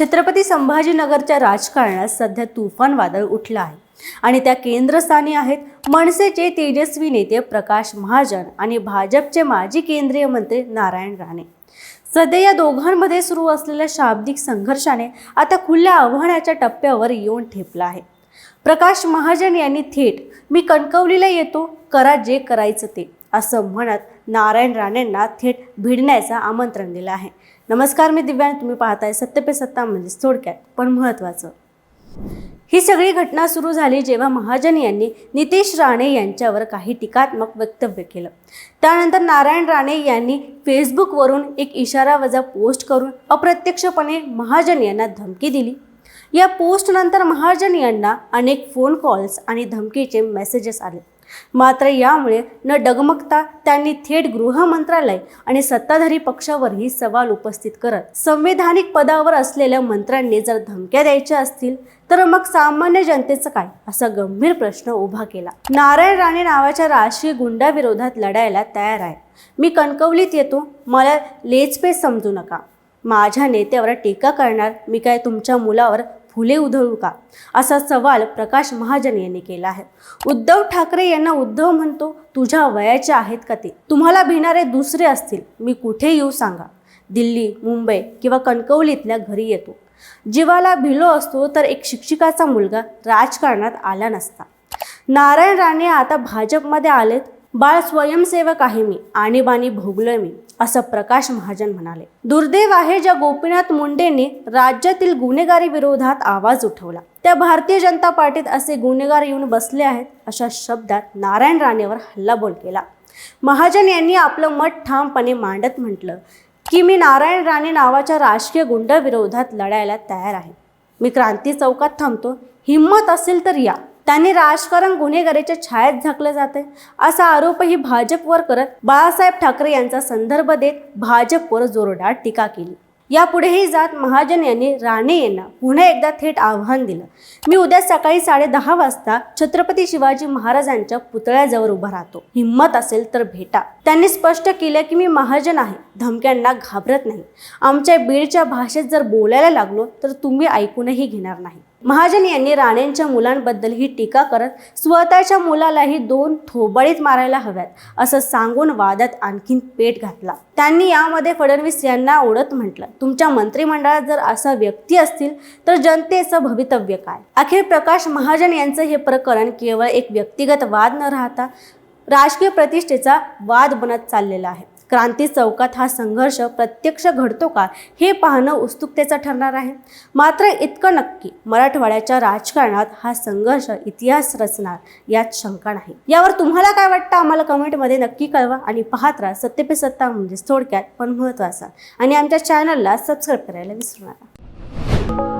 छत्रपती संभाजीनगरच्या राजकारणात सध्या तुफान वादळ उठलं आहे. आणि त्या केंद्रस्थानी आहेत मनसेचे तेजस्वी नेते प्रकाश महाजन आणि भाजपचे माजी केंद्रीय मंत्री नारायण राणे. सध्या या दोघांमध्ये सुरू असलेल्या शाब्दिक संघर्षाने आता खुल्या आव्हानाच्या टप्प्यावर येऊन ठेपला आहे. प्रकाश महाजन यांनी थेट मी कणकवलीला येतो करा जे करायचं ते असं म्हणत नारायण राणेंना थेट भिडण्याचं आमंत्रण दिलं आहे. नमस्कार मी दिव्यांग तुम्ही पाहताय सत्य पे सत्ता म्हणजेच थोडक्यात पण महत्त्वाचं. ही सगळी घटना सुरू झाली जेव्हा महाजन यांनी नितेश राणे यांच्यावर काही टीकात्मक वक्तव्य केलं. त्यानंतर नारायण राणे यांनी फेसबुकवरून एक इशारा वजा पोस्ट करून अप्रत्यक्षपणे महाजन यांना धमकी दिली. या पोस्टनंतर महाजन यांना अनेक फोन कॉल्स आणि धमकीचे मेसेजेस आले. मात्र यामुळे न डगमगता त्यांनी थेट गृह मंत्रालय आणि सत्ताधारी पक्षावरही सवाल उपस्थित करत संविधानिक पदावर असलेल्या मंत्र्यांनी जर धमक्या द्यायच्या असतील तर मग सामान्य जनतेचं काय? असा गंभीर प्रश्न उभा केला. नारायण राणे नावाच्या राजकीय गुंडाविरोधात लढायला तयार आहे मी कणकवलीत येतो. मला लेचपेच समजू नका. माझ्या नेत्यावर टीका करणार. मी काय तुमच्या मुलावर फुले उधळू का? असा सवाल प्रकाश महाजन यांनी केला आहे. उद्धव ठाकरे यांना उद्धव म्हणतो तुझ्या वयाचे आहेत का ते? तुम्हाला भिणारे दुसरे असतील. मी कुठे येऊ सांगा? दिल्ली मुंबई किंवा कणकवलीतल्या घरी येतो. जीवाला भिलो असतो तर एक शिक्षिकाचा मुलगा राजकारणात आला नसता. नारायण राणे आता भाजपमध्ये आलेत. बाळ स्वयंसेवक आहे मी आणीबाणी भोगलोय मी असं प्रकाश महाजन म्हणाले. दुर्दैव आहे ज्या गोपीनाथ मुंडेंनी राज्यातील गुन्हेगारी विरोधात आवाज उठवला. त्या भारतीय जनता पार्टीत असे गुन्हेगार येऊन बसले आहेत अशा शब्दात नारायण राणेवर हल्लाबोल केला. महाजन यांनी आपलं मत ठामपणे मांडत म्हटलं की मी नारायण राणे नावाच्या राजकीय गुंडाविरोधात लढायला तयार आहे. मी क्रांती चौकात थांबतो. हिंमत असेल तर या. त्यांनी राजकारण गुन्हेगारीच्या छायात झाकलं जाते असा आरोपही भाजपवर करत बाळासाहेब ठाकरे यांचा संदर्भ देत भाजपवर जोरदार टीका केली. यापुढेही जात महाजन यांनी राणे यांना पुन्हा एकदा थेट आव्हान दिलं. मी उद्या सकाळी साडे दहा वाजता छत्रपती शिवाजी महाराजांच्या पुतळ्याजवळ उभा राहतो. हिंमत असेल तर भेटा. त्यांनी स्पष्ट केलं की मी महाजन आहे. धमक्यांना घाबरत नाही. आमच्या बीडच्या भाषेत जर बोलायला लागलो तर तुम्ही ऐकूनही घेणार नाही. महाजन यांनी राणेंच्या मुलांबद्दल ही टीका करत स्वतःच्या मुलालाही दोन थोबळीत मारायला हव्यात असं सांगून वादात आणखीन पेट घातला. त्यांनी यामध्ये फडणवीस यांना ओढत म्हटलं तुमच्या मंत्रिमंडळात जर असा व्यक्ती असतील तर जनतेचं भवितव्य काय? अखेर प्रकाश महाजन यांचं हे प्रकरण केवळ एक व्यक्तिगत वाद न राहता राजकीय प्रतिष्ठेचा वाद बनत चाललेला आहे. क्रांती चौकात हा संघर्ष प्रत्यक्ष घडतो का हे पाहणं उत्सुकतेचं ठरणार आहे. मात्र इतकं नक्की मराठवाड्याच्या राजकारणात हा संघर्ष इतिहास रचणार यात शंका नाही. यावर तुम्हाला काय वाटतं? आम्हाला कमेंटमध्ये नक्की कळवा आणि पाहत राहा. सत्य पे सत्ता म्हणजे थोडक्यात पण महत्त्वाचा. आणि आमच्या चॅनलला सबस्क्राईब करायला विसरू नका.